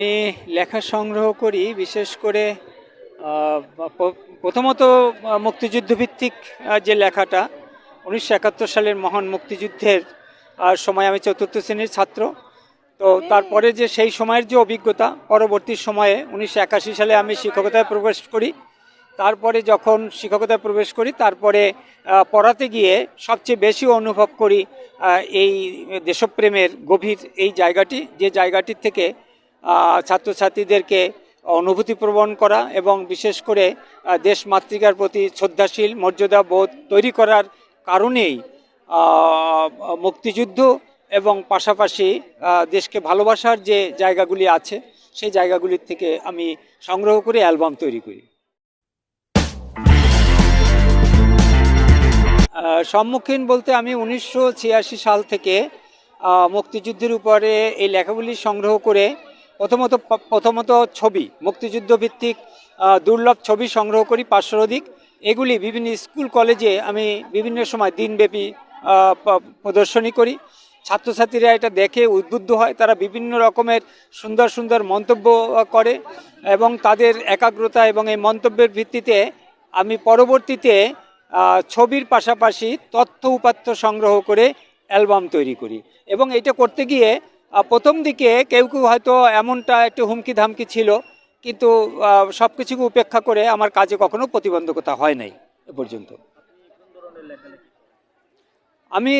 আমি লেখা সংগ্রহ করি বিশেষ করে প্রথমত আহ, মুক্তিযুদ্ধ ভিত্তিক আহ, যে লেখাটা উনিশশো একাত্তর সালের মহান মুক্তিযুদ্ধের সময় আমি চতুর্থ শ্রেণির ছাত্র। তো তারপরে যে সেই সময়ের যে অভিজ্ঞতা পরবর্তী সময়ে উনিশশো একাশি সালে আমি শিক্ষকতায় প্রবেশ করি। তারপরে যখন শিক্ষকতায় প্রবেশ করি তারপরে পড়াতে গিয়ে সবচেয়ে বেশি অনুভব করি এই দেশপ্রেমের গভীর এই জায়গাটি যে জায়গাটির থেকে ছাত্রছাত্রীদেরকে অনুভূতি প্রবণ করা এবং বিশেষ করে দেশ মাতৃকার প্রতি শ্রদ্ধাশীল মর্যাদা বোধ তৈরি করার কারণেই মুক্তিযুদ্ধ এবং পাশাপাশি দেশকে ভালোবাসার যে জায়গাগুলি আছে, সেই জায়গাগুলির থেকে আমি সংগ্রহ করে অ্যালবাম তৈরি করি। সম্মুখীন বলতে আমি উনিশশো ছিয়াশি সাল থেকে মুক্তিযুদ্ধের উপরে এই লেখাগুলি সংগ্রহ করে প্রথমত প্রথমত ছবি, মুক্তিযুদ্ধ ভিত্তিক দুর্লভ ছবি সংগ্রহ করি পাঁচশোর অধিক। এগুলি বিভিন্ন স্কুল, কলেজে আমি বিভিন্ন সময় দিনব্যাপী প্রদর্শনী করি। ছাত্রছাত্রীরা এটা দেখে উদ্বুদ্ধ হয়, তারা বিভিন্ন রকমের সুন্দর সুন্দর মন্তব্য করে এবং তাদের একাগ্রতা এবং এই মন্তব্যের ভিত্তিতে আমি পরবর্তীতে ছবির পাশাপাশি তথ্য উপাত্ত সংগ্রহ করে অ্যালবাম তৈরি করি। এবং এটা করতে গিয়ে প্রথম দিকে কেউ কেউ হয়তো এমনটা একটু হুমকি ধামকি ছিল, কিন্তু সব কিছুকে উপেক্ষা করে আমার কাজে কখনো প্রতিবন্ধকতা হয় নাই এ পর্যন্ত। আমি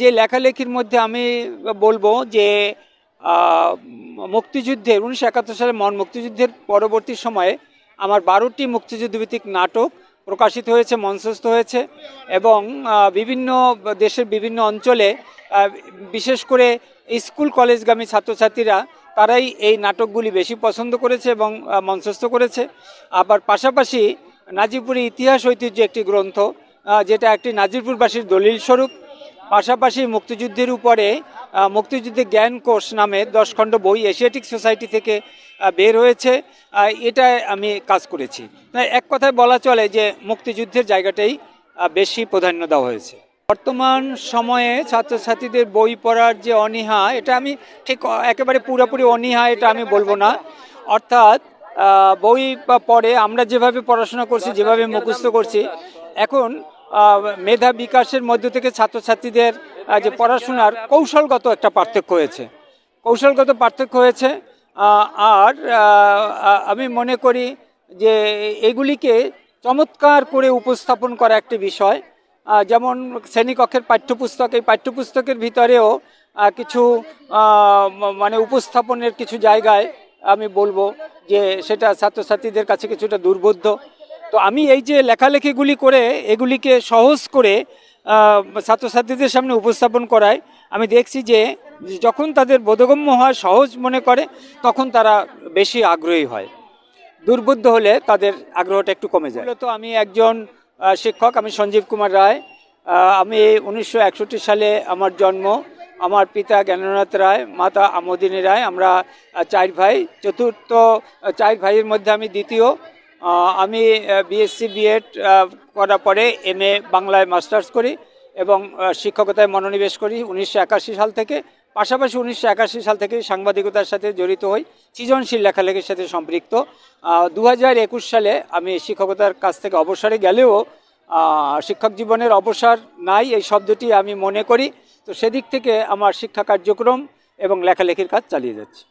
যে লেখালেখির মধ্যে আমি বলব যে মুক্তিযুদ্ধের, উনিশশো একাত্তর সালে মন মুক্তিযুদ্ধের পরবর্তী সময়ে আমার বারোটি মুক্তিযুদ্ধভিত্তিক নাটক প্রকাশিত হয়েছে, মঞ্চস্থ হয়েছে এবং বিভিন্ন দেশের বিভিন্ন অঞ্চলে বিশেষ করে স্কুল কলেজগামী ছাত্রছাত্রীরা, তারাই এই নাটকগুলি বেশি পছন্দ করেছে এবং মঞ্চস্থ করেছে। আবার পাশাপাশি নাজিপুরি ইতিহাস ঐতিহ্য একটি গ্রন্থ যেটা একটি নাজিরপুরবাসীর দলিল স্বরূপ। পাশাপাশি মুক্তিযুদ্ধের উপরে মুক্তিযুদ্ধের জ্ঞান কোষ নামে দশ খণ্ড বই এশিয়াটিক সোসাইটি থেকে বের হয়েছে। এটায় আমি কাজ করেছি। এক কথায় বলা চলে যে মুক্তিযুদ্ধের জায়গাটাই বেশি প্রাধান্য দেওয়া হয়েছে। বর্তমান সময়ে ছাত্রছাত্রীদের বই পড়ার যে অনীহা, এটা আমি ঠিক একেবারে পুরোপুরি অনীহা, এটা আমি বলব না। অর্থাৎ বই বা পড়ে আমরা যেভাবে পড়াশোনা করছি, যেভাবে মুখস্থ করছি, এখন মেধা বিকাশের মধ্য থেকে ছাত্রছাত্রীদের যে পড়াশোনার কৌশলগত একটা পার্থক্য হয়েছে। কৌশলগত পার্থক্য হয়েছে আর আমি মনে করি যে এগুলিকে চমৎকার করে উপস্থাপন করা একটি বিষয়। যেমন শ্রেণীকক্ষের পাঠ্যপুস্তক, এই পাঠ্যপুস্তকের ভিতরেও কিছু মানে উপস্থাপনের কিছু জায়গায় আমি বলব যে সেটা ছাত্রছাত্রীদের কাছে কিছুটা দুর্বোধ্য। তো আমি এই যে লেখালেখিগুলি করে এগুলিকে সহজ করে ছাত্রছাত্রীদের সামনে উপস্থাপন করায়, আমি দেখছি যে যখন তাদের বোধগম্য হয় সহজ মনে করে, তখন তারা বেশি আগ্রহী হয়। দুর্বুদ্ধ হলে তাদের আগ্রহটা একটু কমে যায়। তো আমি একজন শিক্ষক, আমি সঞ্জীব কুমার রায়। আমি উনিশশো একষট্টি সালে আমার জন্ম। আমার পিতা জ্ঞাননাথ রায়, মাতা আমোদিনী রায়। আমরা চার ভাই, চতুর্থ চার ভাইয়ের মধ্যে আমি দ্বিতীয়। আমি বিএসসি বিএড করার পরে এম বাংলায় মাস্টার্স করি এবং শিক্ষকতায় মনোনিবেশ করি উনিশশো একাশি সাল থেকে। পাশাপাশি উনিশশো একাশি সাল থেকে সাংবাদিকতার সাথে জড়িত হই, সৃজনশীল লেখালেখির সাথে সম্পৃক্ত। দু একুশ সালে আমি শিক্ষকতার কাছ থেকে অবসরে গেলেও শিক্ষক জীবনের অবসর নাই এই শব্দটি আমি মনে করি। তো সেদিক থেকে আমার শিক্ষা কার্যক্রম এবং লেখালেখির কাজ চালিয়ে যাচ্ছি।